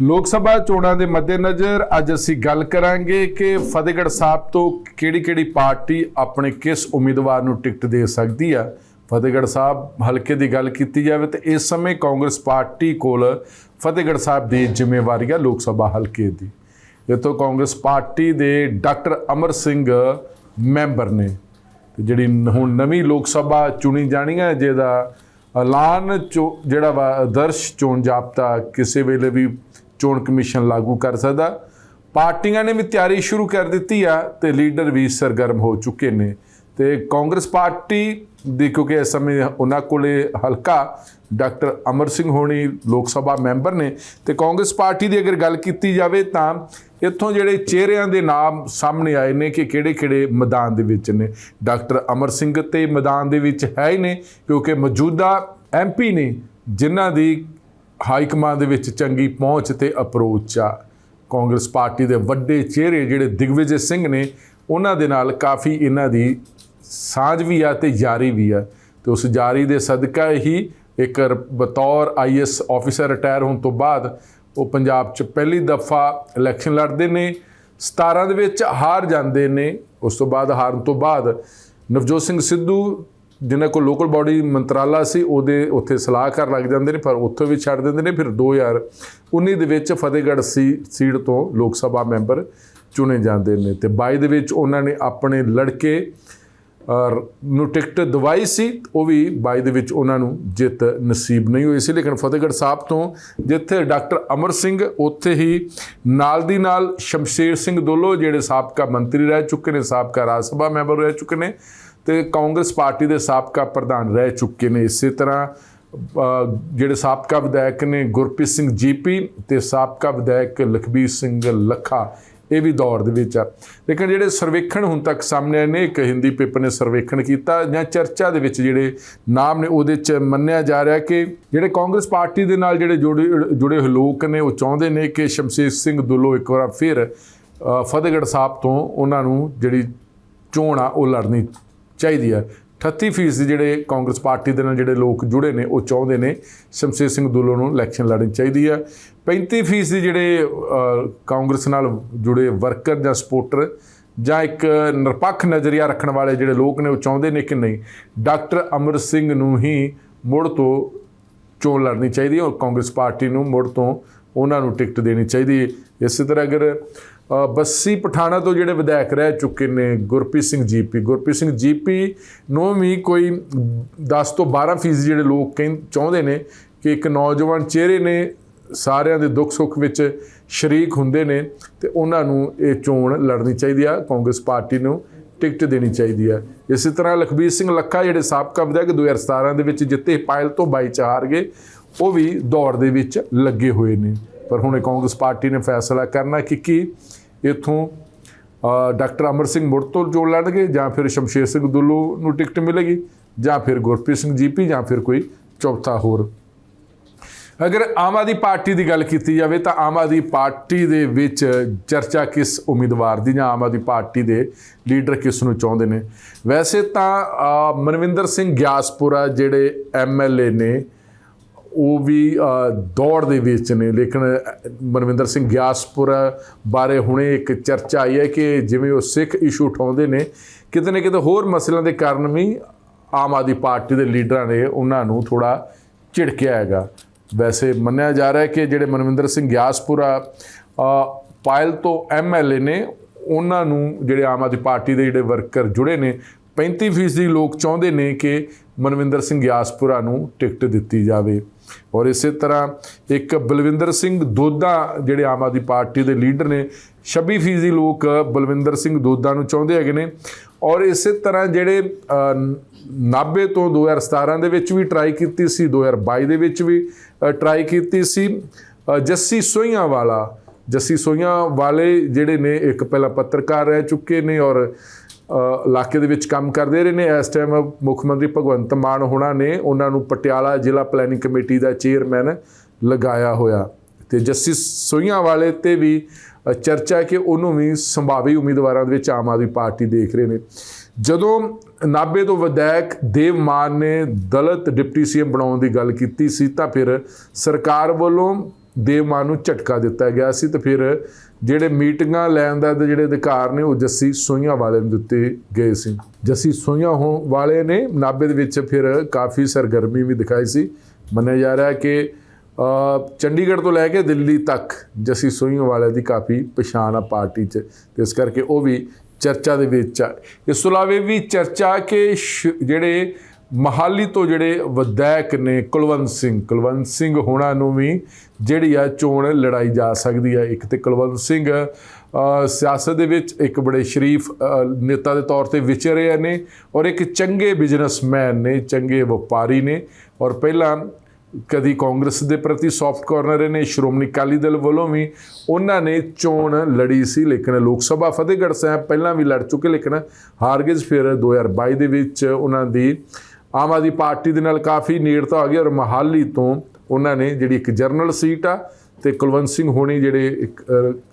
ਲੋਕ ਸਭਾ ਚੋਣਾਂ ਦੇ ਮੱਦੇਨਜ਼ਰ ਅੱਜ ਅਸੀਂ ਗੱਲ ਕਰਾਂਗੇ ਕਿ ਫਤਿਹਗੜ੍ਹ ਸਾਹਿਬ ਤੋਂ ਕਿਹੜੀ-ਕਿਹੜੀ ਪਾਰਟੀ ਆਪਣੇ ਕਿਸ ਉਮੀਦਵਾਰ ਨੂੰ ਟਿਕਟ ਦੇ ਸਕਦੀ ਆ। ਫਤਿਹਗੜ੍ਹ ਸਾਹਿਬ ਹਲਕੇ ਦੀ ਗੱਲ ਕੀਤੀ ਜਾਵੇ ਤਾਂ ਇਸ ਸਮੇਂ ਕਾਂਗਰਸ ਪਾਰਟੀ ਕੋਲ ਫਤਿਹਗੜ੍ਹ ਸਾਹਿਬ ਦੀ ਜ਼ਿੰਮੇਵਾਰੀ ਆ ਲੋਕ ਸਭਾ ਹਲਕੇ ਦੀ। ਇਹ ਕਾਂਗਰਸ ਪਾਰਟੀ ਦੇ ਡਾਕਟਰ ਅਮਰ ਸਿੰਘ ਮੈਂਬਰ ਨੇ। ਤੇ ਜਿਹੜੀ ਹੁਣ ਨਵੀਂ ਲੋਕ ਸਭਾ ਚੁਣੀ ਜਾਣੀ ਹੈ ਜਿਹਦਾ ਐਲਾਨ ਚੋ- ਜਿਹੜਾ ਵਾ ਆਦਰਸ਼ ਚੋਣ ਜਾਬਤਾ ਕਿਸੇ ਵੇਲੇ ਵੀ ਚੋਣ ਕਮਿਸ਼ਨ ਲਾਗੂ ਕਰ ਸਕਦਾ। ਪਾਰਟੀਆਂ ਨੇ ਵੀ ਤਿਆਰੀ ਸ਼ੁਰੂ ਕਰ ਦਿੱਤੀ ਆ ਤੇ ਲੀਡਰ ਵੀ ਸਰਗਰਮ ਹੋ ਚੁੱਕੇ ਨੇ। ਤੇ ਕਾਂਗਰਸ ਪਾਰਟੀ ਦੀ ਕਿਉਂਕਿ ਇਸ ਸਮੇਂ ਉਹਨਾਂ ਕੋਲੇ ਹਲਕਾ ਡਾਕਟਰ ਅਮਰ ਸਿੰਘ ਹੋਣੀ ਲੋਕ ਸਭਾ ਮੈਂਬਰ ਨੇ। ਤੇ ਕਾਂਗਰਸ ਪਾਰਟੀ ਦੀ ਅਗਰ ਗੱਲ ਕੀਤੀ ਜਾਵੇ ਤਾਂ ਇੱਥੋਂ ਜਿਹੜੇ ਚਿਹਰਿਆਂ ਦੇ ਨਾਮ ਸਾਹਮਣੇ ਆਏ ਨੇ ਕਿ ਕਿਹੜੇ-ਕਿਹੜੇ ਮੈਦਾਨ ਦੇ ਵਿੱਚ ਨੇ। ਡਾਕਟਰ ਅਮਰ ਸਿੰਘ ਤੇ ਮੈਦਾਨ ਦੇ ਵਿੱਚ ਹੈ ਹੀ ਨੇ ਕਿਉਂਕਿ ਮੌਜੂਦਾ ਐਮਪੀ ਨੇ ਜਿਨ੍ਹਾਂ ਦੀ ਹਾਈ ਕਮਾਂਡ ਦੇ ਵਿੱਚ ਚੰਗੀ ਪਹੁੰਚ ਤੇ ਅਪਰੋਚ ਆ। ਕਾਂਗਰਸ ਪਾਰਟੀ ਦੇ ਵੱਡੇ ਚਿਹਰੇ ਜਿਹੜੇ ਦਿਗਵਿਜੇ ਸਿੰਘ ਨੇ, ਉਹਨਾਂ ਦੇ ਨਾਲ ਕਾਫੀ ਇਹਨਾਂ ਦੀ ਸਾਂਝ ਵੀ ਆ ਤੇ ਯਾਰੀ ਵੀ ਆ। ਤੇ ਉਸ ਯਾਰੀ ਦੇ ਸਦਕਾ ਹੀ ਇੱਕ ਰ- ਬਤੌਰ ਆਈਐਸ ਆਫੀਸਰ ਰਿਟਾਇਰ ਹੋਣ ਤੋਂ ਬਾਅਦ ਉਹ ਪੰਜਾਬ 'ਚ ਪਹਿਲੀ ਦਫਾ ਇਲੈਕਸ਼ਨ ਲੜਦੇ ਨੇ। 17 ਦੇ ਵਿੱਚ ਹਾਰ ਜਾਂਦੇ ਨੇ। ਉਸ ਤੋਂ ਬਾਅਦ ਹਾਰਨ ਤੋਂ ਬਾਅਦ ਨਵਜੋਤ ਸਿੰਘ ਸਿੱਧੂ ਜਿਨ੍ਹਾਂ ਕੋਲ ਲੋਕਲ ਬਾਡੀ ਮੰਤਰਾਲਾ ਸੀ, ਉਹਦੇ ਉੱਥੇ ਸਲਾਹਕਾਰ ਲੱਗ ਜਾਂਦੇ ਨੇ, ਪਰ ਉੱਥੋਂ ਵੀ ਛੱਡ ਦਿੰਦੇ ਨੇ। ਫਿਰ 2019 ਦੇ ਵਿੱਚ ਫਤਿਹਗੜ੍ਹ ਸੀ, ਸੀਟ ਤੋਂ ਲੋਕ ਸਭਾ ਮੈਂਬਰ ਚੁਣੇ ਜਾਂਦੇ ਨੇ। ਤੇ 22 ਦੇ ਵਿੱਚ ਉਹਨਾਂ ਨੇ ਆਪਣੇ ਲੜਕੇ ਨੂੰ ਟਿਕਟ ਦਵਾਈ ਸੀ, ਉਹ ਵੀ ਬਾਈ ਦੇ ਵਿੱਚ ਉਹਨਾਂ ਨੂੰ ਜਿੱਤ ਨਸੀਬ ਨਹੀਂ ਹੋਈ ਸੀ। ਲੇਕਿਨ ਫਤਿਹਗੜ੍ਹ ਸਾਹਿਬ ਤੋਂ ਜਿੱਥੇ ਡਾਕਟਰ ਅਮਰ ਸਿੰਘ, ਉੱਥੇ ਹੀ ਨਾਲ ਦੀ ਨਾਲ ਸ਼ਮਸ਼ੇਰ ਸਿੰਘ ਦੋਲੋ, ਜਿਹੜੇ ਸਾਬਕਾ ਮੰਤਰੀ ਰਹਿ ਚੁੱਕੇ ਨੇ, ਸਾਬਕਾ ਰਾਜ ਸਭਾ ਮੈਂਬਰ ਰਹਿ ਚੁੱਕੇ ਨੇ ਤੇ ਕਾਂਗਰਸ ਪਾਰਟੀ ਦੇ ਸਾਬਕਾ ਪ੍ਰਧਾਨ ਰਹਿ ਚੁੱਕੇ ਨੇ। ਇਸੇ ਤਰ੍ਹਾਂ ਜਿਹੜੇ ਸਾਬਕਾ ਵਿਧਾਇਕ ਨੇ ਗੁਰਪ੍ਰੀਤ ਸਿੰਘ ਜੀਪੀ ਤੇ ਸਾਬਕਾ ਵਿਧਾਇਕ ਲਖਬੀਰ ਸਿੰਘ ਲੱਖਾ ਇਹ ਵੀ ਦੌਰ ਦੇ ਵਿੱਚ ਆ। ਲੇਕਿਨ ਜਿਹੜੇ ਸਰਵੇਖਣ ਹੁਣ ਤੱਕ ਸਾਹਮਣੇ ਆਏ ਨੇ, ਇੱਕ ਹਿੰਦੀ ਪੇਪਰ ਨੇ ਸਰਵੇਖਣ ਕੀਤਾ ਜਾਂ ਚਰਚਾ ਦੇ ਵਿੱਚ ਜਿਹੜੇ ਨਾਮ ਨੇ ਉਹਦੇ ਚ ਮੰਨਿਆ ਜਾ ਰਿਹਾ ਕਿ ਜਿਹੜੇ ਕਾਂਗਰਸ ਪਾਰਟੀ ਦੇ ਨਾਲ ਜਿਹੜੇ ਜੁੜੇ ਜੁੜੇ ਹੋਏ ਲੋਕ ਨੇ, ਉਹ ਚਾਹੁੰਦੇ ਨੇ ਕਿ ਸ਼ਮਸ਼ੇਰ ਸਿੰਘ ਦੁੱਲੋ ਇੱਕ ਵਾਰ ਫਿਰ ਫਤਿਹਗੜ੍ਹ ਸਾਹਿਬ ਤੋਂ ਉਹਨਾਂ ਨੂੰ ਜਿਹੜੀ ਚੋਣ ਆ, ਉਹ ਲੜਨੀ ਚਾਹੀਦੀ ਆ। 38% ਜਿਹੜੇ ਕਾਂਗਰਸ ਪਾਰਟੀ ਦੇ ਨਾਲ ਜਿਹੜੇ ਲੋਕ ਜੁੜੇ ਨੇ, ਉਹ ਚਾਹੁੰਦੇ ਨੇ ਸ਼ਮਸ਼ੇਰ ਸਿੰਘ ਦੁੱਲੋ ਨੂੰ ਇਲੈਕਸ਼ਨ ਲੜਨੀ ਚਾਹੀਦੀ ਹੈ 35% ਜਿਹੜੇ ਕਾਂਗਰਸ ਨਾਲ ਜੁੜੇ ਵਰਕਰ ਜਾਂ ਸਪੋਰਟਰ ਜਾਂ ਇੱਕ ਨਿਰਪੱਖ ਨਜ਼ਰੀਆ ਰੱਖਣ ਵਾਲੇ ਜਿਹੜੇ ਲੋਕ ਨੇ, ਉਹ ਚਾਹੁੰਦੇ ਨੇ ਕਿ ਨਹੀਂ, ਡਾਕਟਰ ਅਮਰ ਸਿੰਘ ਨੂੰ ਹੀ ਮੁੜ ਤੋਂ ਚੋਣ ਲੜਨੀ ਚਾਹੀਦੀ ਹੈ ਔਰ ਕਾਂਗਰਸ ਪਾਰਟੀ ਨੂੰ ਮੁੜ ਤੋਂ ਉਹਨਾਂ ਨੂੰ ਟਿਕਟ ਦੇਣੀ ਚਾਹੀਦੀ ਹੈ। ਇਸੇ ਤਰ੍ਹਾਂ ਅਗਰ ਬੱਸੀ ਪਠਾਣਾ ਤੋਂ ਜਿਹੜੇ ਵਿਧਾਇਕ ਰਹਿ ਚੁੱਕੇ ਨੇ, ਗੁਰਪ੍ਰੀਤ ਸਿੰਘ ਜੀਪੀ। ਗੁਰਪ੍ਰੀਤ ਸਿੰਘ ਜੀਪੀ ਨੂੰ ਵੀ ਕੋਈ 10 ਤੋਂ 12 ਫੀਸਦ ਜਿਹੜੇ ਲੋਕ ਕਹਿੰ, ਚਾਹੁੰਦੇ ਨੇ ਕਿ ਇੱਕ ਨੌਜਵਾਨ ਚਿਹਰੇ ਨੇ, ਸਾਰਿਆਂ ਦੇ ਦੁੱਖ ਸੁੱਖ ਵਿੱਚ ਸ਼ਰੀਕ ਹੁੰਦੇ ਨੇ ਤੇ ਉਹਨਾਂ ਨੂੰ ਇਹ ਚੋਣ ਲੜਨੀ ਚਾਹੀਦੀ ਆ, ਕਾਂਗਰਸ ਪਾਰਟੀ ਨੂੰ ਟਿਕਟ ਦੇਣੀ ਚਾਹੀਦੀ ਆ। ਇਸੇ ਤਰ੍ਹਾਂ ਲਖਬੀਰ ਸਿੰਘ ਲੱਖਾ ਜਿਹੜੇ ਸਾਬਕਾ ਵਿਧਾਇਕ 2017 ਦੇ ਵਿੱਚ ਜਿੱਤੇ ਪਾਇਲ ਤੋਂ 22 ਚ ਹਾਰ ਗਏ ਉਹ ਵੀ ਦੌੜ ਦੇ ਵਿੱਚ ਲੱਗੇ ਹੋਏ ਨੇ। ਪਰ ਹੁਣ ਕਾਂਗਰਸ ਪਾਰਟੀ ਨੇ ਫੈਸਲਾ ਕਰਨਾ ਕਿ ਕੀ ਇੱਥੋਂ ਡਾਕਟਰ ਅਮਰ ਸਿੰਘ ਮੁੜ ਤੋਂ ਜੋੜ ਲੈਣਗੇ ਜਾਂ ਫਿਰ ਸ਼ਮਸ਼ੇਰ ਸਿੰਘ ਦੁੱਲੂ ਨੂੰ ਟਿਕਟ ਮਿਲੇਗੀ ਜਾਂ ਫਿਰ ਗੁਰਪ੍ਰੀਤ ਸਿੰਘ ਜੀਪੀ ਜਾਂ ਫਿਰ ਕੋਈ ਚੌਥਾ ਹੋਰ। ਅਗਰ ਆਮ ਆਦਮੀ ਪਾਰਟੀ ਦੀ ਗੱਲ ਕੀਤੀ ਜਾਵੇ ਤਾਂ ਆਮ ਆਦਮੀ ਪਾਰਟੀ ਦੇ ਵਿੱਚ ਚਰਚਾ ਕਿਸ ਉਮੀਦਵਾਰ ਦੀ ਜਾਂ ਆਮ ਆਦਮੀ ਪਾਰਟੀ ਦੇ ਲੀਡਰ ਕਿਸ ਨੂੰ ਚਾਹੁੰਦੇ ਨੇ? ਵੈਸੇ ਤਾਂ ਮਨਵਿੰਦਰ ਸਿੰਘ ਗਿਆਸਪੁਰਾ ਜਿਹੜੇ ਐਮਐਲਏ ਨੇ ਉਹ ਵੀ ਦੌੜ ਦੇ ਵਿੱਚ ਨੇ। ਲੇਕਿਨ ਮਨਵਿੰਦਰ ਸਿੰਘ ਗਿਆਸਪੁਰਾ ਬਾਰੇ ਹੁਣੇ ਇੱਕ ਚਰਚਾ ਆਈ ਹੈ ਕਿ ਜਿਵੇਂ ਉਹ ਸਿੱਖ ਇਸ਼ੂ ਉਠਾਉਂਦੇ ਨੇ, ਕਿਤੇ ਨਾ ਕਿਤੇ ਹੋਰ ਮਸਲਿਆਂ ਦੇ ਕਾਰਨ ਵੀ ਆਮ ਆਦਮੀ ਪਾਰਟੀ ਦੇ ਲੀਡਰਾਂ ਨੇ ਉਹਨਾਂ ਨੂੰ ਥੋੜਾ ਝਿੜਕਿਆ ਹੈਗਾ। ਵੈਸੇ ਮੰਨਿਆ ਜਾ ਰਿਹਾ ਹੈ ਕਿ ਜਿਹੜੇ ਮਨਵਿੰਦਰ ਸਿੰਘ ਗਿਆਸਪੁਰਾ ਪਾਇਲ ਤੋਂ ਐਮਐਲਏ ਨੇ, ਉਹਨਾਂ ਨੂੰ ਜਿਹੜੇ ਆਮ ਆਦਮੀ ਪਾਰਟੀ ਦੇ ਜਿਹੜੇ ਵਰਕਰ ਜੁੜੇ ਨੇ 35% ਲੋਕ ਚਾਹੁੰਦੇ ਨੇ ਕਿ ਮਨਵਿੰਦਰ ਸਿੰਘ ਗਿਆਸਪੁਰਾ ਨੂੰ ਟਿਕਟ ਦਿੱਤੀ ਜਾਵੇ। ਔਰ ਇਸੇ ਤਰ੍ਹਾਂ ਇੱਕ ਬਲਵਿੰਦਰ ਸਿੰਘ ਦੋਦਾ ਜਿਹੜੇ ਆਮ ਆਦਮੀ ਪਾਰਟੀ ਦੇ ਲੀਡਰ ਨੇ 26% ਲੋਕ ਬਲਵਿੰਦਰ ਸਿੰਘ ਦੋਦਾ ਨੂੰ ਚਾਹੁੰਦੇ ਹੈਗੇ ਨੇ। ਔਰ ਇਸੇ ਤਰ੍ਹਾਂ ਜਿਹੜੇ ਅ, ਨਾਭੇ ਤੋਂ 2017 ਦੇ ਵਿੱਚ ਵੀ ਟਰਾਈ ਕੀਤੀ ਸੀ 2022 ਦੇ ਵਿੱਚ ਵੀ ਟਰਾਈ ਕੀਤੀ ਸੀ। ਜੱਸੀ ਸੋਈਆਂ ਵਾਲਾ ਜੱਸੀ ਸੋਈਆਂ ਵਾਲੇ ਜਿਹੜੇ ਨੇ ਇੱਕ ਪਹਿਲਾਂ ਪੱਤਰਕਾਰ ਰਹਿ ਚੁੱਕੇ ਨੇ ਔਰ ਇਲਾਕੇ ਦੇ ਵਿੱਚ ਕੰਮ ਕਰਦੇ ਰਹੇ ਨੇ। ਇਸ ਟਾਈਮ ਮੁੱਖ ਮੰਤਰੀ ਭਗਵੰਤ ਮਾਨ ਹੋਣਾ ਨੇ ਉਹਨਾਂ ਨੂੰ ਪਟਿਆਲਾ ਜ਼ਿਲ੍ਹਾ ਪਲੈਨਿੰਗ ਕਮੇਟੀ ਦਾ ਚੇਅਰਮੈਨ ਲਗਾਇਆ ਹੋਇਆ। ਤੇ ਜਸਟਿਸ ਸੋਈਆਂ ਵਾਲੇ ਤੇ ਵੀ ਚਰਚਾ ਕਿ ਉਹਨੂੰ ਵੀ ਸੰਭਾਵੀ ਉਮੀਦਵਾਰਾਂ ਦੇ ਵਿੱਚ ਆਮ ਆਦਮੀ ਪਾਰਟੀ ਦੇਖ ਰਹੇ ਨੇ। ਜਦੋਂ ਨਾਬੇ ਤੋਂ ਵਿਧਾਇਕ ਦੇਵ ਮਾਨ ਨੇ ਦਲਤ ਡਿਪਟੀ ਸੀਐਮ ਬਣਾਉਣ ਦੀ ਗੱਲ ਕੀਤੀ ਸੀ ਤਾਂ ਫਿਰ ਸਰਕਾਰ ਵੱਲੋਂ ਦੇ ਮਾਨ ਨੂੰ ਝਟਕਾ ਦਿੱਤਾ ਗਿਆ ਸੀ ਤੇ ਫਿਰ ਜਿਹੜੇ ਮੀਟਿੰਗਾਂ ਲੈਣ ਦਾ ਜਿਹੜੇ ਅਧਿਕਾਰ ਨੇ ਉਹ ਜੱਸੀ ਸੋਈਆਂ ਵਾਲੇ ਨੂੰ ਦਿੱਤੇ ਗਏ ਸੀ। ਜੱਸੀ ਸੋਈਆਂ ਹੋ ਵਾਲੇ ਨੇ ਨਾਬੇ ਦੇ ਵਿੱਚ ਫਿਰ ਕਾਫੀ ਸਰਗਰਮੀ ਵੀ ਦਿਖਾਈ ਸੀ। ਮੰਨਿਆ ਜਾ ਰਿਹਾ ਕਿ ਚੰਡੀਗੜ੍ਹ ਤੋਂ ਲੈ ਕੇ ਦਿੱਲੀ ਤੱਕ ਜੱਸੀ ਸੋਈਆਂ ਵਾਲੇ ਦੀ ਕਾਫੀ ਪਛਾਣ ਆ ਪਾਰਟੀ 'ਚ ਤੇ ਇਸ ਕਰਕੇ ਉਹ ਵੀ ਚਰਚਾ ਦੇ ਵਿੱਚ ਆ। ਇਸ ਤੋਂ ਇਲਾਵਾ ਇਹ ਵੀ ਚਰਚਾ ਕਿ ਸ਼- ਜਿਹੜੇ ਮਹਾਲੀ ਤੋਂ ਜਿਹੜੇ ਵਿਧਾਇਕ ਨੇ ਕੁਲਵੰਤ ਸਿੰਘ ਕੁਲਵੰਤ ਸਿੰਘ ਹੋਣਾ ਨੂੰ ਵੀ ਜਿਹੜੀ ਆ ਚੋਣ ਲੜਾਈ ਜਾ ਸਕਦੀ ਹੈ ਇੱਕ ਤੇ ਕੁਲਵੰਤ ਸਿੰਘ ਸਿਆਸਤ ਦੇ ਵਿੱਚ ਇੱਕ ਬੜੇ ਸ਼ਰੀਫ ਨੇਤਾ ਦੇ ਤੌਰ ਤੇ ਵਿਚਰੇ ਨੇ ਔਰ ਇੱਕ ਚੰਗੇ ਬਿਜ਼ਨਸਮੈਨ ਨੇ, ਚੰਗੇ ਵਪਾਰੀ ਨੇ ਔਰ ਪਹਿਲਾਂ ਕਦੀ ਕਾਂਗਰਸ ਦੇ ਪ੍ਰਤੀ ਸੌਫਟ ਕਾਰਨਰ ਨੇ, ਸ਼੍ਰੋਮਣੀ ਅਕਾਲੀ ਦਲ ਵੱਲੋਂ ਵੀ ਉਹਨਾਂ ਨੇ ਚੋਣ ਲੜੀ ਸੀ ਲੇਕਿਨ ਲੋਕ ਸਭਾ ਫਤਿਹਗੜ੍ਹ ਸਾਹਿਬ ਪਹਿਲਾਂ ਵੀ ਲੜ ਚੁੱਕੇ, ਲੇਕਿਨ ਹਾਰ ਗਏ ਸੀ। ਫਿਰ 2022 ਦੇ ਵਿੱਚ ਉਹਨਾਂ ਦੀ ਆਮ ਆਦਮੀ ਪਾਰਟੀ ਦੇ ਨਾਲ ਕਾਫੀ ਨੇੜਤਾ ਆ ਗਈ ਔਰ ਮਹਾਲੀ ਤੋਂ ਉਹਨਾਂ ਨੇ ਜਿਹੜੀ ਇੱਕ ਜਰਨਲ ਸੀਟ ਆ ਤੇ ਕੁਲਵੰਤ ਸਿੰਘ ਹੋਣੀ ਜਿਹੜੇ ਇੱਕ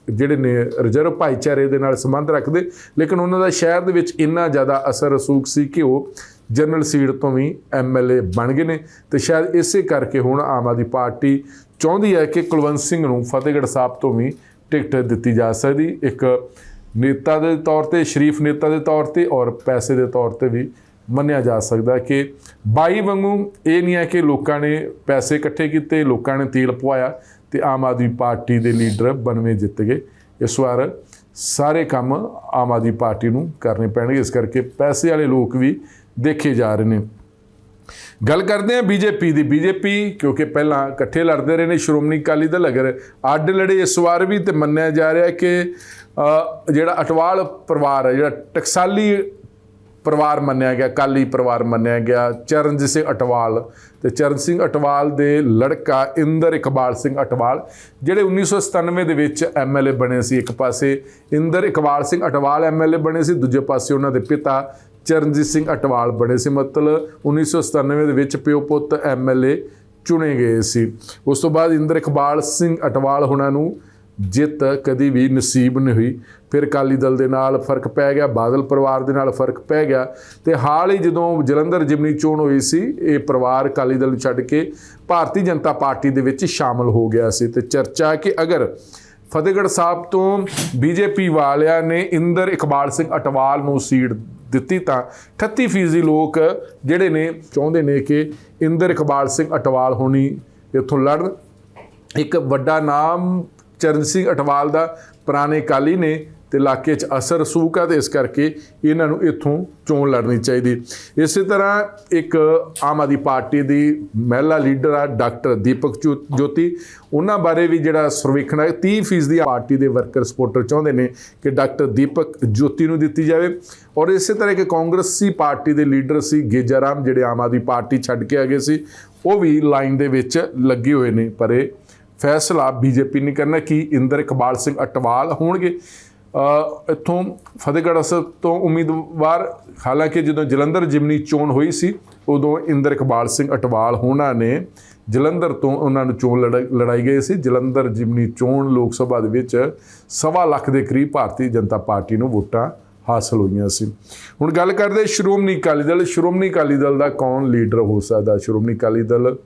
ਜਿਹੜੇ ਨੇ ਰਿਜ਼ਰਵ ਭਾਈਚਾਰੇ ਦੇ ਨਾਲ ਸੰਬੰਧ ਰੱਖਦੇ। ਲੇਕਿਨ ਉਹਨਾਂ ਦਾ ਸ਼ਹਿਰ ਦੇ ਵਿੱਚ ਇੰਨਾ ਜ਼ਿਆਦਾ ਅਸਰ ਰਸੂਖ ਸੀ ਕਿ ਉਹ ਜਨਰਲ ਸੀਟ ਤੋਂ ਵੀ ਐਮਐਲਏ ਬਣ ਗਏ ਨੇ। ਤੇ ਸ਼ਾਇਦ ਇਸੇ ਕਰਕੇ ਹੁਣ ਆਮ ਆਦਮੀ ਪਾਰਟੀ ਚਾਹੁੰਦੀ ਹੈ ਕਿ ਕੁਲਵੰਤ ਸਿੰਘ ਨੂੰ ਫਤਿਹਗੜ੍ਹ ਸਾਹਿਬ ਤੋਂ ਵੀ ਟਿਕਟ ਦਿੱਤੀ ਜਾ ਸਕਦੀ। ਇੱਕ ਨੇਤਾ ਦੇ ਤੌਰ ਤੇ, ਸ਼ਰੀਫ ਨੇਤਾ ਦੇ ਤੌਰ ਤੇ ਔਰ ਪੈਸੇ ਦੇ ਤੌਰ ਤੇ ਵੀ ਮੰਨਿਆ ਜਾ ਸਕਦਾ ਕਿ ਬਾਈ ਵਾਂਗੂ ਇਹ ਨਹੀਂ ਹੈ ਕਿ ਲੋਕਾਂ ਨੇ ਪੈਸੇ ਇਕੱਠੇ ਕੀਤੇ, ਲੋਕਾਂ ਨੇ ਤੇਲ ਪਵਾਇਆ ਤੇ ਆਮ ਆਦਮੀ ਪਾਰਟੀ ਦੇ ਲੀਡਰ ਬਣਵੇਂ ਜਿੱਤ ਗਏ। ਇਸ ਵਾਰ ਸਾਰੇ ਕੰਮ ਆਮ ਆਦਮੀ ਪਾਰਟੀ ਨੂੰ ਕਰਨੇ ਪੈਣਗੇ। ਇਸ ਕਰਕੇ ਪੈਸੇ ਵਾਲੇ ਲੋਕ ਵੀ ਦੇਖੇ ਜਾ ਰਹੇ ਨੇ। ਗੱਲ ਕਰਦੇ ਹਾਂ ਬੀਜੇਪੀ ਦੀ। ਬੀਜੇਪੀ ਕਿਉਂਕਿ ਪਹਿਲਾਂ ਇਕੱਠੇ ਲੜਦੇ ਰਹੇ ਨੇ, ਸ਼੍ਰੋਮਣੀ ਅਕਾਲੀ ਦਲ ਅਗਰ ਅੱਡ ਲੜੇ ਇਸ ਵਾਰ ਵੀ ਤੇ ਮੰਨਿਆ ਜਾ ਰਿਹਾ ਕਿ ਜਿਹੜਾ ਅਟਵਾਲ ਪਰਿਵਾਰ ਹੈ, ਜਿਹੜਾ ਟਕਸਾਲੀ ਪਰਿਵਾਰ ਮੰਨਿਆ ਗਿਆ ਕਾਲੀ ਪਰਿਵਾਰ ਮੰਨਿਆ ਗਿਆ, ਚਰਨਜੀਤ ਸਿੰਘ ਅਟਵਾਲ ਤੇ ਚਰਨ ਸਿੰਘ ਅਟਵਾਲ ਦੇ ਲੜਕਾ ਇੰਦਰ ਇਕਬਾਲ ਸਿੰਘ ਅਟਵਾਲ, ਜਿਹੜੇ 1997 ਦੇ ਵਿੱਚ ਐਮਐਲਏ ਬਣੇ ਸੀ ਇੱਕ ਪਾਸੇ, ਇੰਦਰ ਇਕਬਾਲ ਸਿੰਘ ਅਟਵਾਲ ਐਮਐਲਏ ਬਣੇ ਸੀ, ਦੂਜੇ ਪਾਸੇ ਉਹਨਾਂ ਦੇ ਪਿਤਾ ਚਰਨਜੀਤ ਸਿੰਘ ਅਟਵਾਲ ਬਣੇ ਸੀ, ਮਤਲਬ 1997 ਦੇ ਵਿੱਚ ਪਿਓ ਪੁੱਤ ਐਮਐਲਏ ਚੁਣੇ ਗਏ ਸੀ। ਉਸ ਤੋਂ ਬਾਅਦ ਇੰਦਰ ਇਕਬਾਲ ਸਿੰਘ ਅਟਵਾਲ ਹੁਣਾਂ ਨੂੰ ਜਿੱਤ ਕਦੀ ਵੀ ਨਸੀਬ ਨਹੀਂ ਹੋਈ। ਫਿਰ ਅਕਾਲੀ ਦਲ ਦੇ ਨਾਲ ਫ਼ਰਕ ਪੈ ਗਿਆ, ਬਾਦਲ ਪਰਿਵਾਰ ਦੇ ਨਾਲ ਫ਼ਰਕ ਪੈ ਗਿਆ ਤੇ ਹਾਲ ਹੀ ਜਦੋਂ ਜਲੰਧਰ ਜਿਮਨੀ ਚੋਣ ਹੋਈ ਸੀ, ਇਹ ਪਰਿਵਾਰ ਅਕਾਲੀ ਦਲ ਨੂੰ ਛੱਡ ਕੇ ਭਾਰਤੀ ਜਨਤਾ ਪਾਰਟੀ ਦੇ ਵਿੱਚ ਸ਼ਾਮਲ ਹੋ ਗਿਆ ਸੀ। ਤੇ ਚਰਚਾ ਕਿ ਅਗਰ ਫਤਿਹਗੜ੍ਹ ਸਾਹਿਬ ਤੋਂ ਬੀਜੇਪੀ ਵਾਲਿਆਂ ਨੇ ਇੰਦਰ ਇਕਬਾਲ ਸਿੰਘ ਅਟਵਾਲ ਨੂੰ ਸੀਟ ਦਿੱਤੀ ਤਾਂ 38% ਲੋਕ ਜਿਹੜੇ ਨੇ, ਚਾਹੁੰਦੇ ਨੇ ਕਿ ਇੰਦਰ ਇਕਬਾਲ ਸਿੰਘ ਅਟਵਾਲ ਹੋਣੀ ਇੱਥੋਂ ਲੜਨ। ਇੱਕ ਵੱਡਾ ਨਾਮ ਚਰਨ ਸਿੰਘ ਅਟਵਾਲ ਦਾ ਪੁਰਾਣੇ ਕਾਲੀ ਨੇ ਤੇ ਇਲਾਕੇ 'ਚ ਅਸਰ ਸੂਕ ਆ ਤੇ ਇਸ ਕਰਕੇ ਇਹਨਾਂ ਨੂੰ ਇੱਥੋਂ ਚੋਣ ਲੜਨੀ ਚਾਹੀਦੀ। ਇਸੇ ਤਰ੍ਹਾਂ ਇੱਕ ਆਮ ਆਦਮੀ ਪਾਰਟੀ ਦੀ ਮਹਿਲਾ ਲੀਡਰ ਆ, ਡਾਕਟਰ ਦੀਪਕ ਜੋ- ਜੋਤੀ, ਉਹਨਾਂ ਬਾਰੇ ਵੀ ਜਿਹੜਾ ਸਰਵੇਖਣ ਹੈ 30% ਦੀ ਪਾਰਟੀ ਦੇ ਵਰਕਰ ਸਪੋਰਟਰ ਚਾਹੁੰਦੇ ਨੇ ਕਿ ਡਾਕਟਰ ਦੀਪਕ ਜੋਤੀ ਨੂੰ ਦਿੱਤੀ ਜਾਵੇ। ਔਰ ਇਸੇ ਤਰ੍ਹਾਂ ਇੱਕ ਕਾਂਗਰਸੀ ਪਾਰਟੀ ਦੇ ਲੀਡਰ ਸੀ ਗੇਜਾਰਾਮ, ਜਿਹੜੇ ਆਮ ਆਦਮੀ ਪਾਰਟੀ ਛੱਡ ਕੇ ਆ ਗਏ ਸੀ, ਉਹ ਵੀ ਲਾਈਨ ਦੇ ਵਿੱਚ ਲੱਗੇ ਹੋਏ ਨੇ ਪਰ। ਇਹ ਫੈਸਲਾ ਬੀਜੇਪੀ ਨੇ ਕਰਨਾ ਕਿ ਇੰਦਰ ਇਕਬਾਲ ਸਿੰਘ ਅਟਵਾਲ ਹੋਣਗੇ। ਅ, ਇੱਥੋਂ ਫਤਿਹਗੜ੍ਹ ਸਾਹਿਬ ਤੋਂ ਉਮੀਦਵਾਰ ਹਾਲਾਂਕਿ ਜਦੋਂ ਜਲੰਧਰ ਜਿਮਨੀ ਚੋਣ ਹੋਈ ਸੀ ਉਦੋਂ ਇੰਦਰ ਇਕਬਾਲ ਸਿੰਘ ਅਟਵਾਲ ਹੋਣਾ ਨੇ ਜਲੰਧਰ ਤੋਂ ਉਹਨਾਂ ਨੂੰ ਚੋਣ ਲੜਾ- ਲੜਾਈ ਗਈ ਸੀ। ਜਲੰਧਰ ਜਿਮਨੀ ਚੋਣ ਲੋਕ ਸਭਾ ਦੇ ਵਿੱਚ ਸਵਾ ਲੱਖ ਦੇ ਕਰੀਬ ਭਾਰਤੀ ਜਨਤਾ ਪਾਰਟੀ ਨੂੰ ਵੋਟਾਂ ਹਾਸਲ ਹੋਈਆਂ ਸੀ। ਹੁਣ ਗੱਲ ਕਰਦੇ ਸ਼੍ਰੋਮਣੀ ਅਕਾਲੀ ਦਲ। ਸ਼੍ਰੋਮਣੀ ਅਕਾਲੀ ਦਲ ਦਾ ਕੌਣ ਲੀਡਰ ਹੋ ਸਕਦਾ? ਸ਼੍ਰੋਮਣੀ ਅਕਾਲੀ ਦਲ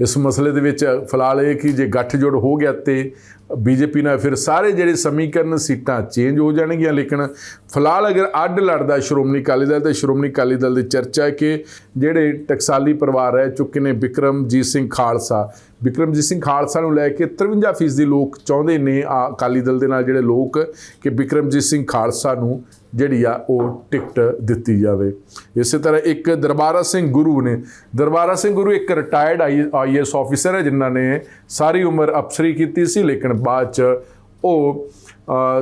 ਇਸ ਮਸਲੇ ਦੇ ਵਿੱਚ ਫਿਲਹਾਲ ਇਹ ਕਿ ਜੇ ਗੱਠਜੋੜ ਹੋ ਗਿਆ ਤੇ ਬੀਜੇਪੀ ਨਾਲ ਫਿਰ ਸਾਰੇ ਜਿਹੜੇ ਸਮੀਕਰਨ ਸੀਟਾਂ ਚੇਂਜ ਹੋ ਜਾਣਗੀਆਂ, ਲੇਕਿਨ ਫਿਲਹਾਲ ਅਗਰ ਅੱਡ ਲੜਦਾ ਸ਼੍ਰੋਮਣੀ ਅਕਾਲੀ ਦਲ ਤੇ ਸ਼੍ਰੋਮਣੀ ਅਕਾਲੀ ਦਲ ਦੀ ਚਰਚਾ ਹੈ ਕਿ ਜਿਹੜੇ ਟਕਸਾਲੀ ਪਰਿਵਾਰ ਰਹਿ ਚੁੱਕੇ ਨੇ ਵਿਕਰਮਜੀਤ ਸਿੰਘ ਖਾਲਸਾ ਵਿਕਰਮਜੀਤ ਸਿੰਘ ਖਾਲਸਾ ਨੂੰ ਲੈ ਕੇ 53% ਦੀ ਲੋਕ ਚਾਹੁੰਦੇ ਨੇ ਆ ਅਕਾਲੀ ਦਲ ਦੇ ਨਾਲ ਜਿਹੜੇ ਲੋਕ ਕਿ ਵਿਕਰਮਜੀਤ ਸਿੰਘ ਖਾਲਸਾ ਨੂੰ ਜਿਹੜੀ ਆ ਉਹ ਟਿਕਟ ਦਿੱਤੀ ਜਾਵੇ। ਇਸੇ ਤਰ੍ਹਾਂ ਇੱਕ ਦਰਬਾਰਾ ਸਿੰਘ ਗੁਰੂ ਨੇ, ਦਰਬਾਰਾ ਸਿੰਘ ਗੁਰੂ ਇੱਕ ਰਿਟਾਇਰਡ ਆਈਐਸ ਆਫੀਸਰ ਹੈ ਜਿਨ੍ਹਾਂ ਨੇ ਸਾਰੀ ਉਮਰ ਅਫਸਰੀ ਕੀਤੀ ਸੀ, ਲੇਕਿਨ ਬਾਅਦ ਚ ਉਹ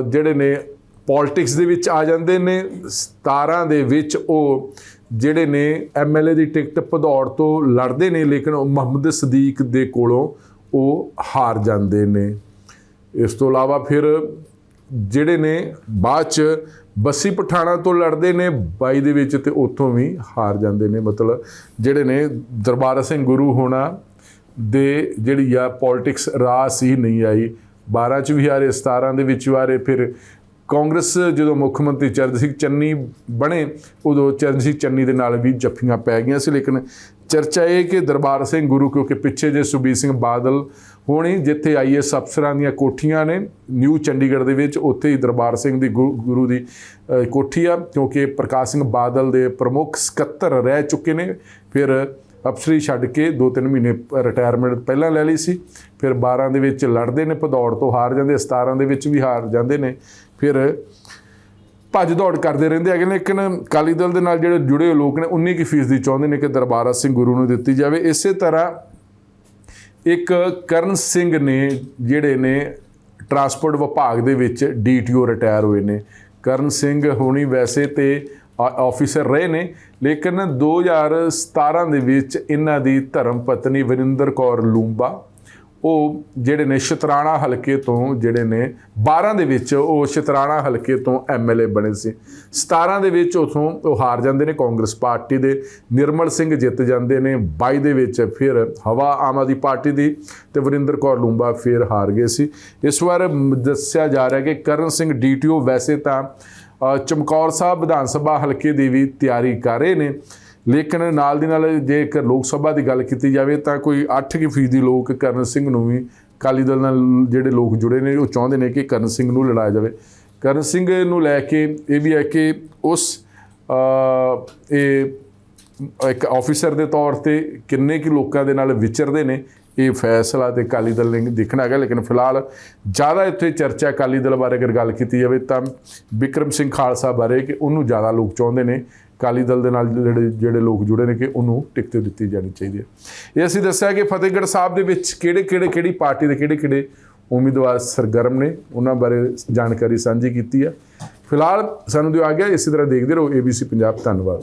ਜਿਹੜੇ ਨੇ ਪੋਲਿਟਿਕਸ ਦੇ ਵਿੱਚ ਆ ਜਾਂਦੇ ਨੇ 17 ਦੇ ਵਿੱਚ ਉਹ ਜਿਹੜੇ ਨੇ ਐਮਐਲਏ ਦੀ ਟਿਕਟ ਭਦੌੜ ਤੋਂ ਲੜਦੇ ਨੇ, ਲੇਕਿਨ ਉਹ ਮੁਹੰਮਦ ਸਦੀਕ ਦੇ ਕੋਲੋਂ ਉਹ ਹਾਰ ਜਾਂਦੇ ਨੇ। ਇਸ ਤੋਂ ਇਲਾਵਾ ਫਿਰ ਜਿਹੜੇ ਨੇ ਬਾਅਦ ਚ ਬੱਸੀ ਪਠਾਣਾ ਤੋਂ ਲੜਦੇ ਨੇ 22 ਦੇ ਵਿੱਚ ਤੇ ਉੱਥੋਂ ਵੀ ਹਾਰ ਜਾਂਦੇ ਨੇ। ਮਤਲਬ ਜਿਹੜੇ ਨੇ ਦਰਬਾਰਾ ਸਿੰਘ ਗੁਰੂ ਹੋਣਾ ਦੇ ਜਿਹੜੀ ਆ ਪੋਲਿਟਿਕਸ ਰਾਸ ਹੀ ਨਹੀਂ ਆਈ। 12 ਚ ਵੀ ਹਾਰੇ 17 ਦੇ ਵਿੱਚ ਵੀ ਹਾਰੇ ਫਿਰ ਕਾਂਗਰਸ ਜਦੋਂ ਮੁੱਖ ਮੰਤਰੀ ਚਰਨ ਸਿੰਘ ਚੰਨੀ ਬਣੇ, ਉਦੋਂ ਚਰਨ ਸਿੰਘ ਚੰਨੀ ਦੇ ਨਾਲ ਵੀ ਜੱਫੀਆਂ ਪੈ ਗਈਆਂ ਸੀ, ਲੇਕਿਨ ਚਰਚਾ ਇਹ ਕਿ ਦਰਬਾਰ ਸਿੰਘ ਗੁਰੂ, ਕਿਉਂਕਿ ਪਿੱਛੇ ਜੇ ਸੁਬੀਰ ਸਿੰਘ ਬਾਦਲ ਹੋਣੀ, ਜਿੱਥੇ ਆਈਐਸ ਅਫਸਰਾਂ ਦੀਆਂ ਕੋਠੀਆਂ ਨੇ, ਨਿਊ ਚੰਡੀਗੜ੍ਹ ਦੇ ਵਿੱਚ, ਉੱਥੇ ਹੀ ਦਰਬਾਰ ਸਿੰਘ ਦੀ ਗੁ- ਗੁਰੂ ਦੀ ਕੋਠੀ ਆ, ਕਿਉਂਕਿ ਪ੍ਰਕਾਸ਼ ਸਿੰਘ ਬਾਦਲ ਦੇ ਪ੍ਰਮੁੱਖ ਸਕੱਤਰ ਰਹਿ ਚੁੱਕੇ ਨੇ, ਫਿਰ ਅਫਸਰੀ ਛੱਡ ਕੇ 2-3 ਮਹੀਨੇ ਰਿਟਾਇਰਮੈਂਟ ਪਹਿਲਾਂ ਲੈ ਲਈ ਸੀ। ਫਿਰ 12 ਦੇ ਵਿੱਚ ਲੜਦੇ ਨੇ, ਭਦੌੜ ਤੋਂ ਹਾਰ ਜਾਂਦੇ 17 ਦੇ ਵਿੱਚ ਵੀ ਹਾਰ ਜਾਂਦੇ ਨੇ। ਫਿਰ ਭੱਜ ਦੌੜ ਕਰਦੇ ਰਹਿੰਦੇ ਹੈਗੇ ਲੇਕਿਨ ਅਕਾਲੀ ਦਲ ਦੇ ਨਾਲ ਜਿਹੜੇ ਜੁੜੇ ਹੋਏ ਲੋਕ ਨੇ 19 ਕੀ ਫੀਸਦੀ ਚਾਹੁੰਦੇ ਨੇ ਕਿ ਦਰਬਾਰਾ ਸਿੰਘ ਗੁਰੂ ਨੂੰ ਦਿੱਤੀ ਜਾਵੇ। ਇਸੇ ਤਰ੍ਹਾਂ ਇੱਕ ਕਰਨ ਸਿੰਘ ਨੇ ਜਿਹੜੇ ਨੇ ਟਰਾਂਸਪੋਰਟ ਵਿਭਾਗ ਦੇ ਵਿੱਚ ਡੀਟੀਓ ਰਿਟਾਇਰ ਹੋਏ ਨੇ। ਕਰਨ ਸਿੰਘ ਹੋਣੀ ਵੈਸੇ ਤੇ ਆਫੀਸਰ ਰਹੇ ਨੇ। ਲੇਕਿਨ 2017 ਦੇ ਵਿੱਚ ਇਹਨਾਂ ਦੀ ਧਰਮ ਪਤਨੀ ਵਰਿੰਦਰ ਕੌਰ ਲੂੰਬਾ, ਉਹ ਜਿਹੜੇ ਨੇ ਸ਼ਤਰਾਣਾ ਹਲਕੇ ਤੋਂ ਜਿਹੜੇ ਨੇ 12 ਦੇ ਵਿੱਚ ਉਹ ਸ਼ਤਰਾਣਾ ਹਲਕੇ ਤੋਂ ਐਮਐਲਏ ਬਣੇ ਸੀ। 17 ਦੇ ਵਿੱਚ ਉਥੋਂ ਉਹ ਹਾਰ ਜਾਂਦੇ ਨੇ, ਕਾਂਗਰਸ ਪਾਰਟੀ ਦੇ। ਨਿਰਮਲ ਸਿੰਘ ਜਿੱਤ ਜਾਂਦੇ ਨੇ 22 ਦੇ ਵਿੱਚ ਫਿਰ ਹਵਾ ਆਮ ਆਦਮੀ ਪਾਰਟੀ ਦੀ ਤੇ ਵਰਿੰਦਰ ਕੌਰ ਲੂੰਬਾ ਫਿਰ ਹਾਰ ਗਏ ਸੀ। ਇਸ ਵਾਰ ਦੱਸਿਆ ਜਾ ਰਿਹਾ ਕਿ ਕਰਨ ਸਿੰਘ ਡੀਟੀਓ ਵੈਸੇ ਤਾਂ ਚਮਕੌਰ ਸਾਹਿਬ ਵਿਧਾਨ ਸਭਾ ਹਲਕੇ ਦੀ ਵੀ ਤਿਆਰੀ ਕਰ ਰਹੇ ਨੇ। ਲੇਕਿਨ ਨਾਲ ਦੀ ਨਾਲ ਜੇਕਰ ਲੋਕ ਸਭਾ ਦੀ ਗੱਲ ਕੀਤੀ ਜਾਵੇ ਤਾਂ ਕੋਈ 8 ਕੀ ਫੀਸਦੀ ਲੋਕ ਕਰਨ ਸਿੰਘ ਨੂੰ ਵੀ ਅਕਾਲੀ ਦਲ ਨਾਲ ਜਿਹੜੇ ਲੋਕ ਜੁੜੇ ਨੇ, ਉਹ ਚਾਹੁੰਦੇ ਨੇ ਕਿ ਕਰਨ ਸਿੰਘ ਨੂੰ ਲੜਾਇਆ ਜਾਵੇ। ਕਰਨ ਸਿੰਘ ਨੂੰ ਲੈ ਕੇ ਇਹ ਵੀ ਹੈ ਕਿ ਉਸ ਇਹ ਇੱਕ ਆਫੀਸਰ ਦੇ ਤੌਰ ਤੇ ਕਿੰਨੇ ਕਿ ਲੋਕਾਂ ਦੇ ਨਾਲ ਵਿਚਰਦੇ ਨੇ ਇਹ ਫੈਸਲਾ ਤੇ ਅਕਾਲੀ ਦਲ ਨੇ ਦੇਖਣਾ ਹੈਗਾ, ਲੇਕਿਨ ਫਿਲਹਾਲ ਜ਼ਿਆਦਾ ਇੱਥੇ ਚਰਚਾ ਅਕਾਲੀ ਦਲ ਬਾਰੇ ਅਗਰ ਗੱਲ ਕੀਤੀ ਜਾਵੇ ਤਾਂ ਵਿਕਰਮ ਸਿੰਘ ਖਾਲਸਾ ਬਾਰੇ ਕਿ ਉਹਨੂੰ ਜ਼ਿਆਦਾ ਲੋਕ ਚਾਹੁੰਦੇ ਨੇ, ਅਕਾਲੀ ਦਲ ਦੇ ਨਾਲ ਜਿਹੜੇ ਜਿਹੜੇ ਲੋਕ ਜੁੜੇ ਨੇ ਕਿ ਉਹਨੂੰ ਟਿਕਟ ਦਿੱਤੀ ਜਾਣੀ ਚਾਹੀਦੀ ਹੈ। ਇਹ ਅਸੀਂ ਦੱਸਿਆ ਕਿ ਫਤਿਹਗੜ੍ਹ ਸਾਹਿਬ ਦੇ ਵਿੱਚ ਕਿਹੜੇ ਕਿਹੜੇ, ਕਿਹੜੀ ਪਾਰਟੀ ਦੇ ਕਿਹੜੇ ਕਿਹੜੇ ਉਮੀਦਵਾਰ ਸਰਗਰਮ ਨੇ, ਉਹਨਾਂ ਬਾਰੇ ਜਾਣਕਾਰੀ ਸਾਂਝੀ ਕੀਤੀ ਹੈ। ਫਿਲਹਾਲ ਸਾਨੂੰ ਦਿਓ ਆ ਗਿਆ ਇਸੇ ਤਰ੍ਹਾਂ ਦੇਖਦੇ ਰਹੋ ABC ਪੰਜਾਬ, ਧੰਨਵਾਦ।